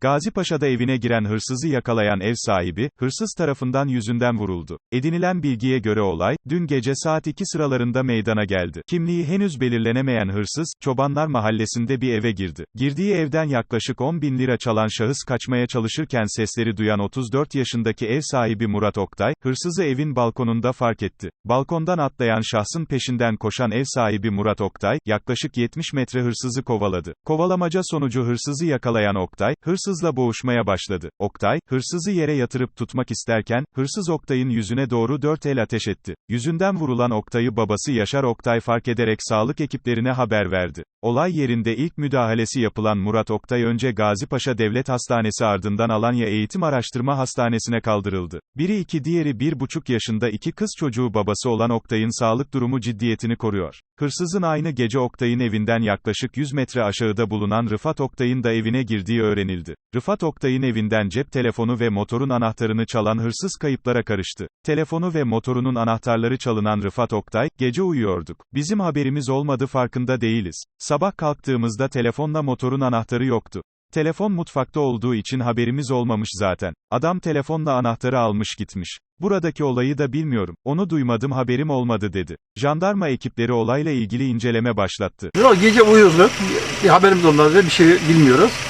Gazi Paşa'da evine giren hırsızı yakalayan ev sahibi, hırsız tarafından yüzünden vuruldu. Edinilen bilgiye göre olay, dün gece saat 2 sıralarında meydana geldi. Kimliği henüz belirlenemeyen hırsız, Çobanlar Mahallesi'nde bir eve girdi. Girdiği evden yaklaşık 10 bin lira çalan şahıs kaçmaya çalışırken sesleri duyan 34 yaşındaki ev sahibi Murat Oktay, hırsızı evin balkonunda fark etti. Balkondan atlayan şahsın peşinden koşan ev sahibi Murat Oktay, yaklaşık 70 metre hırsızı kovaladı. Kovalamaca sonucu hırsızı yakalayan Oktay, hırsızla boğuşmaya başladı. Oktay, hırsızı yere yatırıp tutmak isterken, hırsız Oktay'ın yüzüne doğru dört el ateş etti. Yüzünden vurulan Oktay'ı babası Yaşar Oktay fark ederek sağlık ekiplerine haber verdi. Olay yerinde ilk müdahalesi yapılan Murat Oktay önce Gazipaşa Devlet Hastanesi ardından Alanya Eğitim Araştırma Hastanesi'ne kaldırıldı. Biri iki diğeri bir buçuk yaşında iki kız çocuğu babası olan Oktay'ın sağlık durumu ciddiyetini koruyor. Hırsızın aynı gece Oktay'ın evinden yaklaşık 100 metre aşağıda bulunan Rıfat Oktay'ın da evine girdiği öğrenildi. Rıfat Oktay'ın evinden cep telefonu ve motorun anahtarını çalan hırsız kayıplara karıştı. Telefonu ve motorunun anahtarları çalınan Rıfat Oktay, gece uyuyorduk. Bizim haberimiz olmadı farkında değiliz. Sabah kalktığımızda telefonla motorun anahtarı yoktu. Telefon mutfakta olduğu için haberimiz olmamış zaten. Adam telefonla anahtarı almış gitmiş. Buradaki olayı da bilmiyorum. Onu duymadım haberim olmadı dedi. Jandarma ekipleri olayla ilgili inceleme başlattı. Gece uyuduk. Bir haberimiz olmadı. Bir şey bilmiyoruz.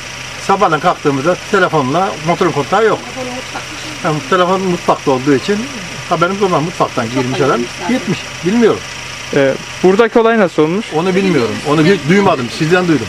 Sabahdan kalktığımızda telefonla motorun kontağı yok. Yani telefon mutfakta olduğu için haberimiz olmadı. Mutfaktan girmiş adam. Gitmiş. Bilmiyorum. Ee, buradaki olay nasıl olmuş? Onu bilmiyorum. Onu bir duymadım. Sizden duydum.